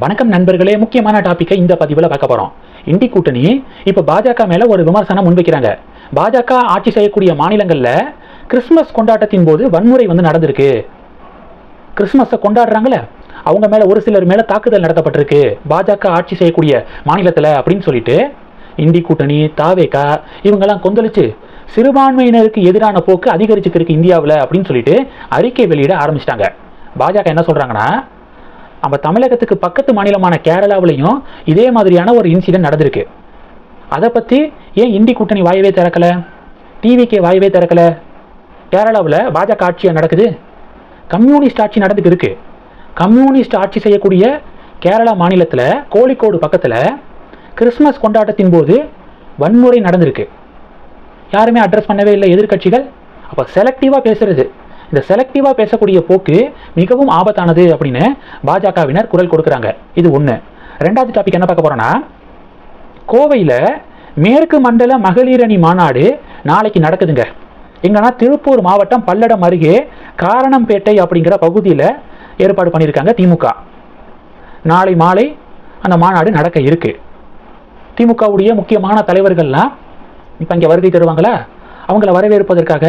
வணக்கம் நண்பர்களே முக்கியமான டாப்பிக்கை இந்த பதிவில் பார்க்க போகிறோம் இண்டி கூட்டணி இப்போ பாஜக மேலே ஒரு விமர்சனம் முன்வைக்கிறாங்க. பாஜக ஆட்சி செய்யக்கூடிய மாநிலங்களில் கிறிஸ்மஸ் கொண்டாட்டத்தின் போது வன்முறை வந்து நடந்திருக்கு. கிறிஸ்மஸை கொண்டாடுறாங்களே அவங்க மேலே ஒரு சிலர் மேலே தாக்குதல் நடத்தப்பட்டிருக்கு. பாஜக ஆட்சி செய்யக்கூடிய மாநிலத்தில் அப்படின்னு சொல்லிட்டு இண்டி கூட்டணி தாவேக்கா இவங்கெல்லாம் கொந்தளிச்சு சிறுபான்மையினருக்கு எதிரான போக்கு அதிகரிச்சுக்கிருக்கு இந்தியாவில் அப்படின்னு சொல்லிட்டு அறிக்கை வெளியிட ஆரம்பிச்சிட்டாங்க. பாஜக என்ன சொல்கிறாங்கன்னா நம்ம தமிழகத்துக்கு பக்கத்து மாநிலமான கேரளாவிலையும் இதே மாதிரியான ஒரு இன்சிடென்ட் நடந்திருக்கு. அதை பற்றி ஏன் இண்டி கூட்டணி வாயவே திறக்கல? டிவிக்கே வாயவே திறக்கல? கேரளாவில் பாஜக ஆட்சியாக நடக்குது? கம்யூனிஸ்ட் ஆட்சி நடந்துட்டு இருக்கு. கம்யூனிஸ்ட் ஆட்சி செய்யக்கூடிய கேரளா மாநிலத்தில் கோழிக்கோடு பக்கத்தில் கிறிஸ்மஸ் கொண்டாட்டத்தின் போது வன்முறை நடந்திருக்கு. யாருமே அட்ரஸ் பண்ணவே இல்லை எதிர்க்கட்சிகள். அப்போ செலக்டிவாக பேசுறது. இந்த செலக்டிவாக பேசக்கூடிய போக்கு மிகவும் ஆபத்தானது அப்படின்னு பாஜகவினர் குரல் கொடுக்குறாங்க. இது ஒன்று ரெண்டாவது டாபிக் என்ன பார்க்க போகிறோன்னா கோவையில் மேற்கு மண்டல மகளிர் அணி மாநாடு நாளைக்கு நடக்குதுங்க. எங்கன்னா திருப்பூர் மாவட்டம் பல்லடம் அருகே காரணம்பேட்டை அப்படிங்கிற பகுதியில் ஏற்பாடு பண்ணியிருக்காங்க திமுக. நாளை மாலை அந்த மாநாடு நடக்க இருக்கு. திமுகவுடைய முக்கியமான தலைவர்கள்லாம் இப்போ இங்கே வருகை தருவாங்களா? அவங்கள வரவேற்பதற்காக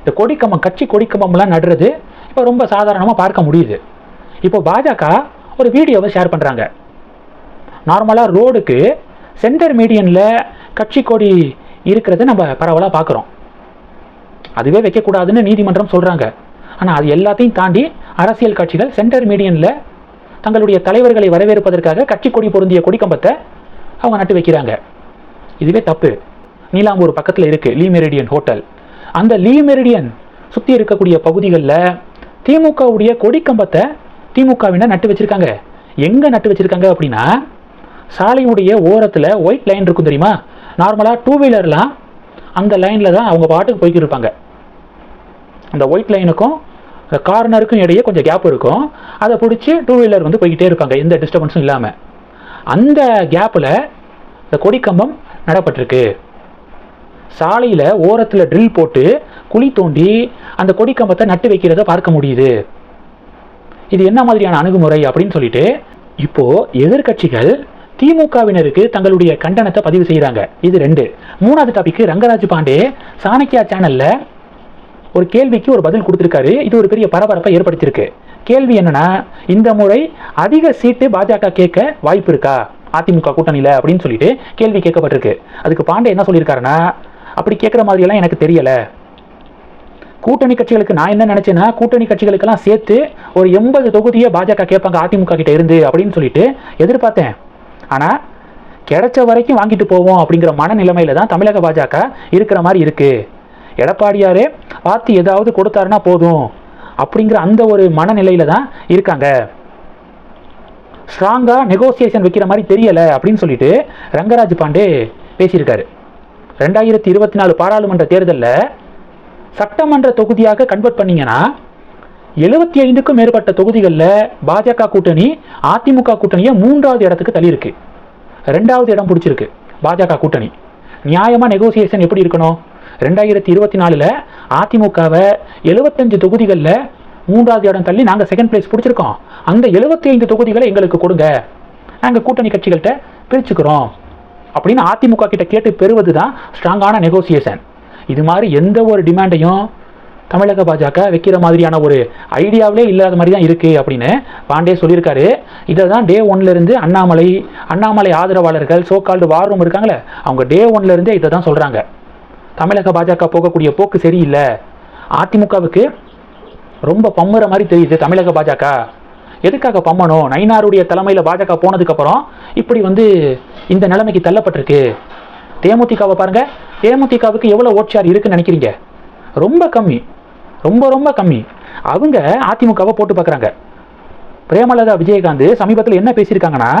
இந்த கொடிக்கம்பம் கட்சி கொடிக்கம்பம்லாம் நடுறது இப்போ ரொம்ப சாதாரணமாக பார்க்க முடியுது. இப்போ பாஜக ஒரு வீடியோவை ஷேர் பண்ணுறாங்க நார்மலாக ரோடுக்கு சென்டர் மீடியனில் கட்சி கொடி இருக்கிறத நம்ம பரவலாக பார்க்குறோம். அதுவே வைக்கக்கூடாதுன்னு நீதிமன்றம் சொல்கிறாங்க ஆனால் அது எல்லாத்தையும் தாண்டி அரசியல் கட்சிகள் சென்டர் மீடியனில் தங்களுடைய தலைவர்களை வரவேற்பதற்காக கட்சி கொடி பொருந்திய கொடிக்கம்பத்தை அவங்க நட்டு வைக்கிறாங்க. இதுவே தப்பு. நீலாம்பூர் பக்கத்தில் இருக்குது லீ மெரிடியன் ஹோட்டல். அந்த லீ மெரிடியன் சுற்றி இருக்கக்கூடிய பகுதிகளில் திமுகவுடைய கொடிக்கம்பத்தை திமுகவினர் நட்டு வச்சுருக்காங்க. எங்கே நட்டு வச்சுருக்காங்க அப்படின்னா சாலையுடைய ஓரத்தில் ஒயிட் லைன் இருக்கும் தெரியுமா? நார்மலாக டூ வீலர்லாம் அந்த லைனில் தான் அவங்க பாட்டுக்கு போய்க்கிட்டு இருப்பாங்க. அந்த ஒயிட் லைனுக்கும் அந்த கார்னருக்கும் இடையே கொஞ்சம் கேப் இருக்கும். அதை பிடிச்சி டூ வீலர் வந்து போய்கிட்டே இருப்பாங்க எந்த டிஸ்டர்பன்ஸும் இல்லாமல் அந்த கேப்பில் இந்த கொடிக்கம்பம் நடப்பட்டிருக்கு. சாலையில் ஓரத்தில் ட்ரில் போட்டு குழி தோண்டி அந்த கொடிக்கம்பத்தை நட்டு வைக்கிறத பார்க்க முடியுது. இது என்ன மாதிரியான அணுகுமுறை அப்படின்னு சொல்லிட்டு இப்போ எதிர்க்கட்சிகள் திமுகவினருக்கு தங்களுடைய கண்டனத்தை பதிவு செய்கிறாங்க இது ரெண்டு. மூணாவது டாபிக் ரங்கராஜ் பாண்டே சாணக்கியா சேனலில் ஒரு கேள்விக்கு ஒரு பதில் கொடுத்துருக்காரு. இது ஒரு பெரிய பரபரப்பை ஏற்படுத்தியிருக்கு. கேள்வி என்னன்னா இந்த முறை அதிக சீட்டு பாஜக கேட்க வாய்ப்பு இருக்கா? அதிமுக கூட்டணியில் அப்படின்னு சொல்லிட்டு கேள்வி கேட்கப்பட்டிருக்கு. அதுக்கு பாண்டே என்ன சொல்லியிருக்காருன்னா அப்படி கேட்குற மாதிரியெல்லாம் எனக்கு தெரியலை. கூட்டணி கட்சிகளுக்கு நான் என்ன நினச்சேன்னா கூட்டணி கட்சிகளுக்கெல்லாம் சேர்த்து ஒரு எண்பது தொகுதியை பாஜக கேட்பாங்க அதிமுக கிட்ட இருந்து அப்படின்னு சொல்லிட்டு எதிர்பார்த்தேன். ஆனால் கிடைச்ச வரைக்கும் வாங்கிட்டு போவோம் அப்படிங்கிற மனநிலைமையில தான் தமிழக பாஜக இருக்கிற மாதிரி இருக்குது எடப்பாடியாரே பார்த்து ஏதாவது கொடுத்தாருன்னா போதும் அப்படிங்கிற அந்த ஒரு மனநிலையில தான் இருக்காங்க. ஸ்ட்ராங்காக நெகோசியேஷன் வைக்கிற மாதிரி தெரியலை அப்படின்னு சொல்லிட்டு ரங்கராஜ் பாண்டே பேசியிருக்காரு. ரெண்டாயிரத்தி இருபத்தி நாலு பாராளுமன்ற தேர்தலில் சட்டமன்ற தொகுதியாக கன்வெர்ட் பண்ணிங்கன்னா எழுபத்தி ஐந்துக்கும் மேற்பட்ட தொகுதிகளில் பாஜக கூட்டணி அதிமுக கூட்டணியை மூன்றாவது இடத்துக்கு தள்ளியிருக்கு. ரெண்டாவது இடம் பிடிச்சிருக்கு பாஜக கூட்டணி. நியாயமாக நெகோசியேஷன் எப்படி இருக்கணும்? ரெண்டாயிரத்தி இருபத்தி நாலில் அதிமுகவை எழுபத்தஞ்சு தொகுதிகளில் மூன்றாவது இடம் தள்ளி நாங்கள் செகண்ட் பிளேஸ் பிடிச்சிருக்கோம். அந்த எழுபத்தி ஐந்து தொகுதிகளை எங்களுக்கு கொடுங்க. நாங்கள் கூட்டணி கட்சிகள்கிட்ட பிரிச்சுக்கிறோம். அப்படின்னு அதிமுக கிட்ட கேட்டு பெறுவது தான் ஸ்ட்ராங்கான நெகோசியேஷன் இது மாதிரி எந்த ஒரு டிமாண்டையும் தமிழக பாஜக வைக்கிற மாதிரியான ஒரு ஐடியாவிலே இல்லாத மாதிரி தான் இருக்குது அப்படின்னு பாண்டே சொல்லியிருக்காரு. இதை தான் டே ஒன்லேருந்து அண்ணாமலை அண்ணாமலை ஆதரவாளர்கள் சோக்கால்டு வார் ரூம் இருக்காங்களே அவங்க டே ஒன்லேருந்தே இதை தான் சொல்கிறாங்க தமிழக பாஜக போகக்கூடிய போக்கு சரியில்லை. அதிமுகவுக்கு ரொம்ப பம்முற மாதிரி தெரியுது தமிழக பாஜக. எதுக்காக பம்மனோ? நயினாருடைய தலைமையில் பாஜக போனதுக்கப்புறம் இப்படி வந்து இந்த நிலைமைக்கு தள்ளப்பட்டிருக்கு. தேமுதிகவை பாருங்கள் தேமுதிகவுக்கு எவ்வளோ ஓட்சியார் இருக்குன்னு நினைக்கிறீங்க? ரொம்ப கம்மி. ரொம்ப ரொம்ப கம்மி. அவங்க அதிமுகவை போட்டு பார்க்குறாங்க. பிரேமலதா விஜயகாந்த் சமீபத்தில் என்ன பேசியிருக்காங்கன்னா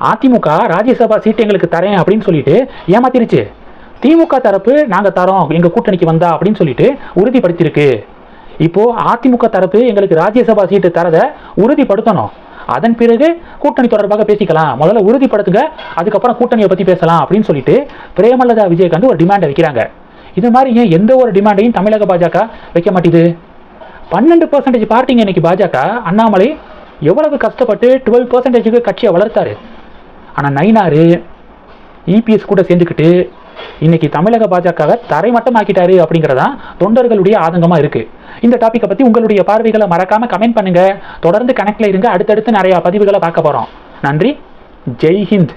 அதிமுக ராஜ்யசபா சீட்டு எங்களுக்கு தரேன் அப்படின்னு சொல்லிட்டு ஏமாத்திருச்சு. திமுக தரப்பு நாங்கள் தரோம். எங்கள் கூட்டணிக்கு வந்தா அப்படின்னு சொல்லிட்டு உறுதிப்படுத்தியிருக்கு. இப்போ அதிமுக தரப்பு எங்களுக்கு ராஜ்யசபா சீட்டு தரதை உறுதிப்படுத்தணும். அதன் பிறகு கூட்டணி தொடர்பாக பேசிக்கலாம். முதல்ல உறுதிப்படுத்துங்க அதுக்கப்புறம் கூட்டணியை பற்றி பேசலாம் அப்படின்னு சொல்லிட்டு பிரேமலதா விஜயகாந்த் ஒரு டிமாண்டை வைக்கிறாங்க. இது மாதிரி ஏன் எந்த ஒரு டிமாண்டையும் தமிழக பாஜக வைக்க மாட்டேது? பன்னெண்டு பர்சன்டேஜ் பார்ட்டிங்க இன்னைக்கு பாஜக அண்ணாமலை எவ்வளவு கஷ்டப்பட்டு டுவெல் பர்சன்டேஜுக்கு கட்சியை வளர்த்தாரு. ஆனால் நைனாரு இபிஎஸ் கூட சேர்ந்துக்கிட்டு இன்னைக்கு தமிழக பாஜகவை தரைமட்டமாக்கிட்டாரு அப்படிங்கிறதா தொண்டர்களுடைய ஆதங்கமாக இருக்கு. இந்த டாப்பிக்கை பற்றி உங்களுடைய பார்வைகளை மறக்காம கமெண்ட் பண்ணுங்க. தொடர்ந்து கனெக்ட்ல இருங்க. அடுத்தடுத்து நிறைய பதிவுகளை பார்க்க போகிறோம் நன்றி. ஜெய் ஹிந்த்.